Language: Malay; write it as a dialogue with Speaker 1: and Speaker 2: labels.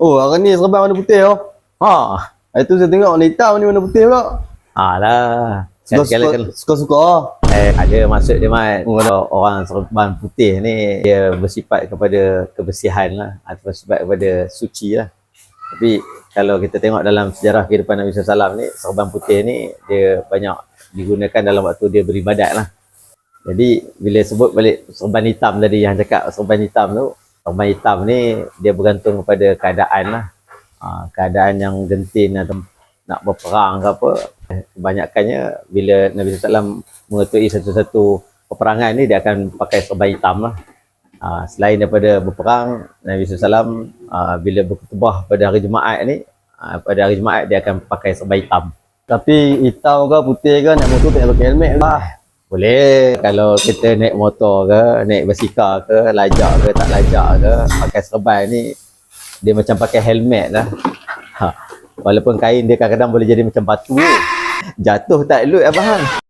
Speaker 1: Oh, hari ni serban warna putih oh.
Speaker 2: Ha.
Speaker 1: Hari tu saya tengok warna hitam ni warna putih pula.
Speaker 2: Alah. Sekali-kali kan
Speaker 1: Suka-suka.
Speaker 2: eh, ada maksud dia Mat.
Speaker 1: Oh,
Speaker 2: Kalau orang serban putih ni dia bersifat kepada kebersihan lah atau bersifat kepada suci lah. Tapi kalau kita tengok dalam sejarah kehidupan Nabi SAW ni serban putih ni dia banyak digunakan dalam waktu dia beribadat lah. Jadi bila sebut balik serban hitam tadi yang cakap serban hitam tu serban hitam ni dia bergantung kepada keadaan lah. Ha, keadaan yang genting atau nak berperang ke apa kebanyakannya bila Nabi SAW mengetui satu-satu peperangan ni dia akan pakai serban hitam lah. Uh, selain daripada berperang, Nabi SAW uh, bila berkutubah pada hari Jumaat ni, uh, pada hari Jumaat dia akan pakai serban hitam.
Speaker 1: Tapi hitam ke putih ke naik motor tak pakai helmet lah.
Speaker 2: Boleh kalau kita naik motor ke, naik basikal ke, lajak ke, tak lajak ke, pakai serban ni dia macam pakai helmet lah. Ha. Walaupun kain dia kadang-kadang boleh jadi macam batu. Jatuh tak elok abang.